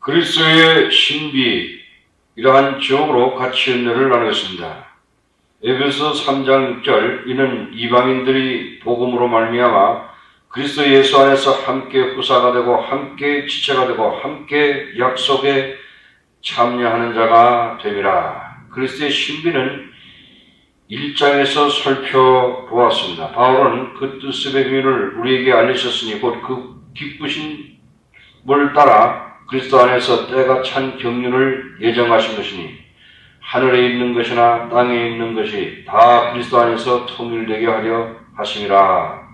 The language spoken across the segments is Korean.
그리스도의 신비 이러한 제목으로 같이 은혜를 나누겠습니다. 에베소 3장 6절 이는 이방인들이 복음으로 말미암아 그리스도 예수 안에서 함께 후사가 되고 함께 지체가 되고 함께 약속에 참여하는 자가 됨이라. 그리스도의 신비는 1장에서 살펴보았습니다. 바울은 그 뜻의 비밀을 우리에게 알리셨으니 곧 그 기쁘신 물 따라 그리스도 안에서 때가 찬 경륜을 예정하신 것이니 하늘에 있는 것이나 땅에 있는 것이 다 그리스도 안에서 통일되게 하려 하심이라.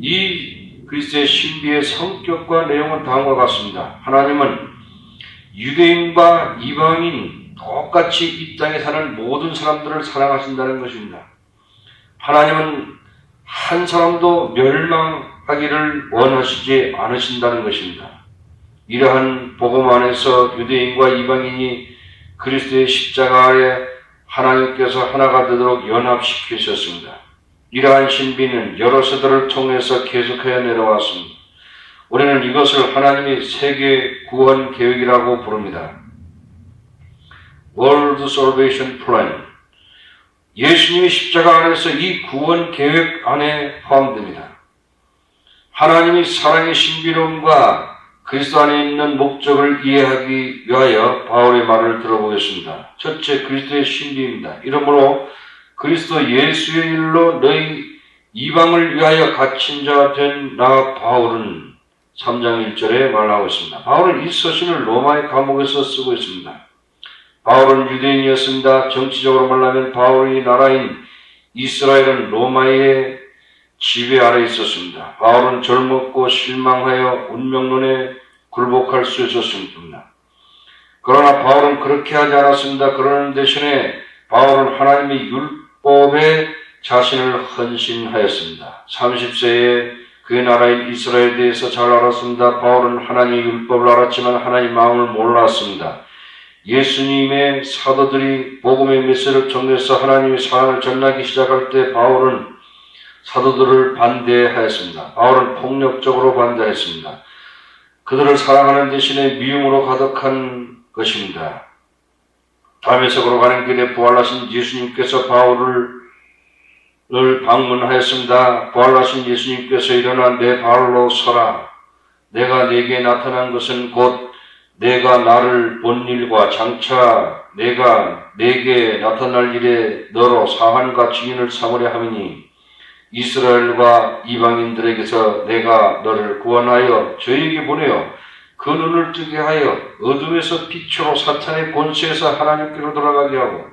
이 그리스도의 신비의 성격과 내용은 다음과 같습니다. 하나님은 유대인과 이방인 똑같이 이 땅에 사는 모든 사람들을 사랑하신다는 것입니다. 하나님은 한 사람도 멸망하기를 원하시지 않으신다는 것입니다. 이러한 복음 안에서 유대인과 이방인이 그리스도의 십자가에 하나님께서 하나가 되도록 연합시키셨습니다. 이러한 신비는 여러 세대를 통해서 계속하여 내려왔습니다. 우리는 이것을 하나님의 세계 구원 계획이라고 부릅니다. World Salvation Plan. 예수님의 십자가 안에서 이 구원 계획 안에 포함됩니다. 하나님의 사랑의 신비로움과 그리스도 안에 있는 목적을 이해하기 위하여 바울의 말을 들어보겠습니다. 첫째, 그리스도의 신비입니다. 이러므로 그리스도 예수의 일로 너희 이방을 위하여 갇힌 자 된 나 바울은 3장 1절에 말하고 있습니다. 바울은 이 서신을 로마의 감옥에서 쓰고 있습니다. 바울은 유대인이었습니다. 정치적으로 말하면 바울의 나라인 이스라엘은 로마의 지배 아래 있었습니다. 바울은 젊었고 실망하여 운명론에 굴복할 수 있었습니다. 그러나 바울은 그렇게 하지 않았습니다. 그러는 대신에 바울은 하나님의 율법에 자신을 헌신하였습니다. 30세에 그의 나라인 이스라엘에 대해서 잘 알았습니다. 바울은 하나님의 율법을 알았지만 하나님 마음을 몰랐습니다. 예수님의 사도들이 복음의 메시를 통해서 하나님의 사랑을 전하기 시작할 때 바울은 사도들을 반대하였습니다. 바울은 폭력적으로 반대했습니다. 그들을 사랑하는 대신에 미움으로 가득한 것입니다. 다메섹으로 가는 길에 부활하신 예수님께서 바울을 방문하였습니다. 부활하신 예수님께서 일어나 내 발로 서라. 내가 네게 나타난 것은 곧 내가 나를 본 일과 장차 내가 내게 나타날 일에 너로 사환과 증인을 삼으려 함이니 이스라엘과 이방인들에게서 내가 너를 구원하여 저에게 보내어 그 눈을 뜨게 하여 어둠에서 빛으로 사탄의 권세에서 하나님께로 돌아가게 하고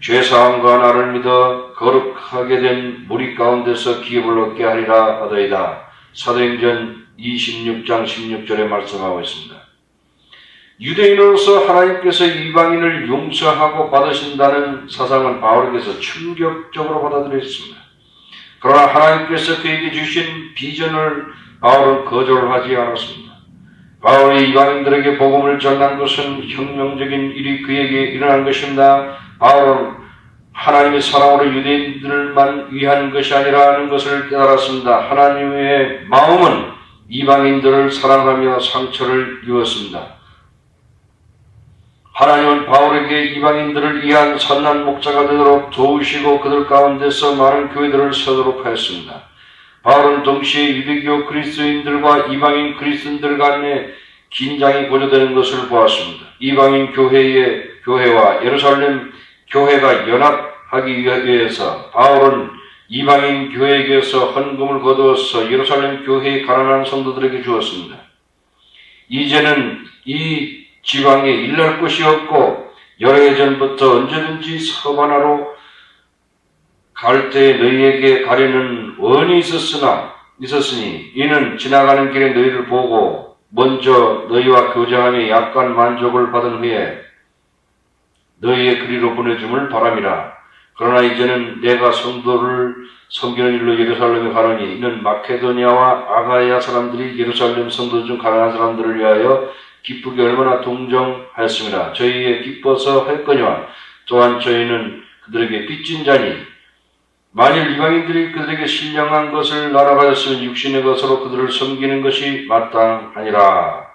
죄사함과 나를 믿어 거룩하게 된 무리 가운데서 기업을 얻게 하리라 하더이다. 사도행전 26장 16절에 말씀하고 있습니다. 유대인으로서 하나님께서 이방인을 용서하고 받으신다는 사상은 바울에게서 충격적으로 받아들였습니다. 그러나 하나님께서 그에게 주신 비전을 바울은 거절하지 않았습니다. 바울이 이방인들에게 복음을 전한 것은 혁명적인 일이 그에게 일어난 것입니다. 바울은 하나님의 사랑으로 유대인들만 위한 것이 아니라는 것을 깨달았습니다. 하나님의 마음은 이방인들을 사랑하며 상처를 입었습니다. 하나님은 바울에게 이방인들을 위한 선한 목자가 되도록 도우시고 그들 가운데서 많은 교회들을 세도록 하였습니다. 바울은 동시에 유대교 그리스도인들과 이방인 그리스도인들 간의 긴장이 고조되는 것을 보았습니다. 이방인 교회의 교회와 예루살렘 교회가 연합하기 위해서 바울은 이방인 교회에게서 헌금을 거두어서 예루살렘 교회의 가난한 성도들에게 주었습니다. 이제는 이 지방에 일날 곳이 없고 여러 해 전부터 언제든지 서바나로 갈 때 너희에게 가려는 원이 있었으나 있었으니 이는 지나가는 길에 너희를 보고 먼저 너희와 교제하며 약간 만족을 받은 후에 너희의 그리로 보내줌을 바람이라. 그러나 이제는 내가 성도를 섬기는 일로 예루살렘에 가노니 이는 마케도니아와 아가야 사람들이 예루살렘 성도 중 가난한 사람들을 위하여 기쁘게 얼마나 동정하였습니다. 저희에 기뻐서 할거니와 또한 저희는 그들에게 빚진 자니 만일 이방인들이 그들에게 신령한 것을 나눠가졌으면 육신의 것으로 그들을 섬기는 것이 마땅하니라.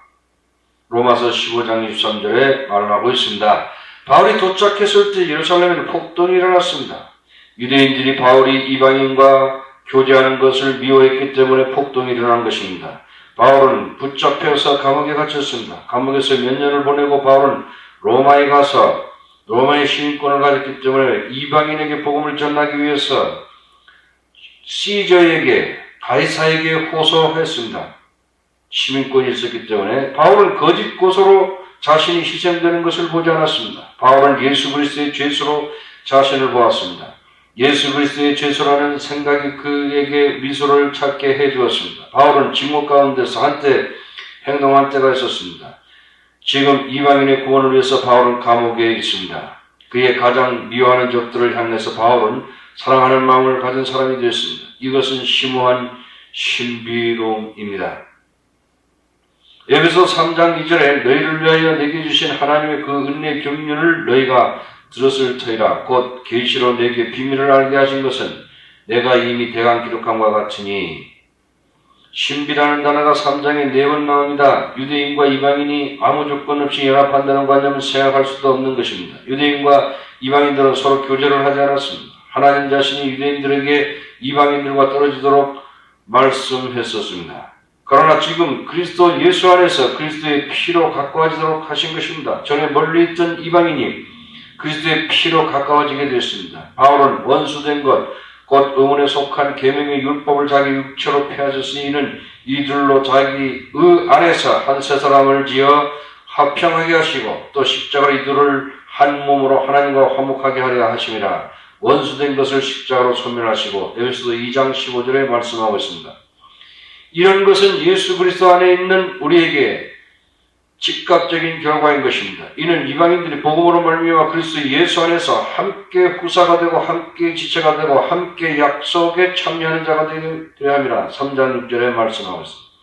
로마서 15장 23절에 말하고 있습니다. 바울이 도착했을 때 예루살렘에는 폭동이 일어났습니다. 유대인들이 바울이 이방인과 교제하는 것을 미워했기 때문에 폭동이 일어난 것입니다. 바울은 붙잡혀서 감옥에 갇혔습니다. 감옥에서 몇 년을 보내고 바울은 로마에 가서 로마의 시민권을 가졌기 때문에 이방인에게 복음을 전하기 위해서 시저에게 가이사에게 호소했습니다. 시민권이 있었기 때문에 바울은 거짓 고소로 자신이 희생되는 것을 보지 않았습니다. 바울은 예수 그리스도의 죄수로 자신을 보았습니다. 예수 그리스도의 죄수라는 생각이 그에게 미소를 찾게 해 주었습니다. 바울은 지옥 가운데서 한때 행동한 때가 있었습니다. 지금 이방인의 구원을 위해서 바울은 감옥에 있습니다. 그의 가장 미워하는 적들을 향해서 바울은 사랑하는 마음을 가진 사람이 되었습니다. 이것은 심오한 신비로움입니다. 에베소 3장 2절에 너희를 위하여 내게 주신 하나님의 그 은혜 경륜을 너희가 들었을 터이라 곧 계시로 내게 비밀을 알게 하신 것은 내가 이미 대강 기록함과 같으니 신비라는 단어가 3장에 네 번 나옵니다. 유대인과 이방인이 아무 조건 없이 연합한다는 관념을 생각할 수도 없는 것입니다. 유대인과 이방인들은 서로 교제를 하지 않았습니다. 하나님 자신이 유대인들에게 이방인들과 떨어지도록 말씀했었습니다. 그러나 지금 그리스도 예수 안에서 그리스도의 피로 가까워지도록 하신 것입니다. 전에 멀리 있던 이방인이 그리스도의 피로 가까워지게 됐습니다. 바울은 원수된 것, 곧 의문에 속한 계명의 율법을 자기 육체로 폐하셨으니 이는 이들로 자기의 안에서 한 세 사람을 지어 화평하게 하시고 또 십자가로 이들을 한 몸으로 하나님과 화목하게 하려 하심이라 원수된 것을 십자가로 소멸하시고 에베소서 2장 15절에 말씀하고 있습니다. 이런 것은 예수 그리스도 안에 있는 우리에게 즉각적인 결과인 것입니다. 이는 이방인들이 복음으로 말미암아 그리스도 예수 안에서 함께 후사가 되고 함께 지체가 되고 함께 약속에 참여하는 자가 되어야 함이라 3장 6절에 말씀하고 있습니다.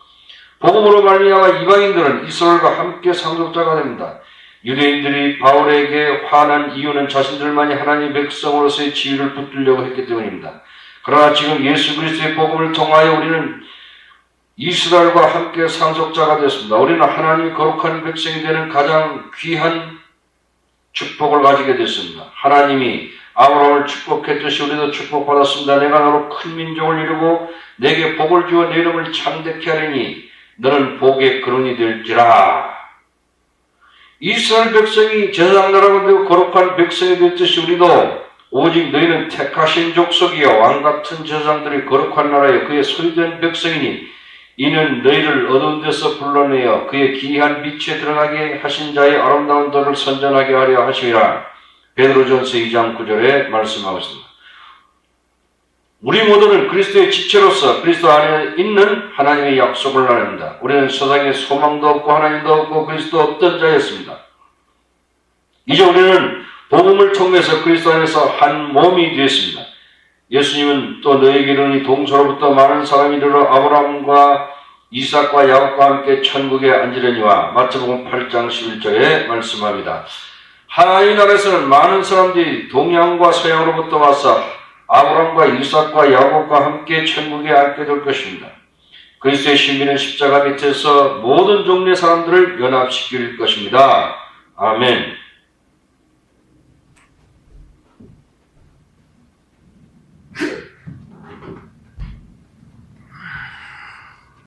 복음으로 말미암아 이방인들은 이스라엘과 함께 상속자가 됩니다. 유대인들이 바울에게 화난 이유는 자신들만이 하나님의 백성으로서의 지위를 붙들려고 했기 때문입니다. 그러나 지금 예수 그리스도의 복음을 통하여 우리는 이스라엘과 함께 상속자가 되었습니다. 우리는 하나님이 거룩한 백성이 되는 가장 귀한 축복을 가지게 됐습니다. 하나님이 아브라함을 축복했듯이 우리도 축복받았습니다. 내가 너로 큰 민족을 이루고 내게 복을 주어 내 이름을 참되게 하리니 너는 복의 근원이 될지라. 이스라엘 백성이 제사장 나라가 되고 거룩한 백성이 됐듯이 우리도 오직 너희는 택하신 족속이여 왕같은 제사장들이 거룩한 나라여 그의 소유된 백성이니 이는 너희를 어두운 데서 불러내어 그의 기이한 빛에 들어가게 하신 자의 아름다운 도를 선전하게 하려 하심이라 베드로전서 2장 9절에 말씀하고 있습니다. 우리 모두는 그리스도의 지체로서 그리스도 안에 있는 하나님의 약속을 나눕니다. 우리는 세상에 소망도 없고 하나님도 없고 그리스도 없던 자였습니다. 이제 우리는 복음을 통해서 그리스도 안에서 한 몸이 되었습니다. 예수님은 또 너에게 이르니 동서로부터 많은 사람이 이르러 아브라함과 이삭과 야곱과 함께 천국에 앉으려니와 마태복음 8장 11절에 말씀합니다. 하나님 나라에서는 많은 사람들이 동양과 서양으로부터 와서 아브라함과 이삭과 야곱과 함께 천국에 앉게 될 것입니다. 그리스도의 신비는 십자가 밑에서 모든 종류의 사람들을 연합시킬 것입니다. 아멘.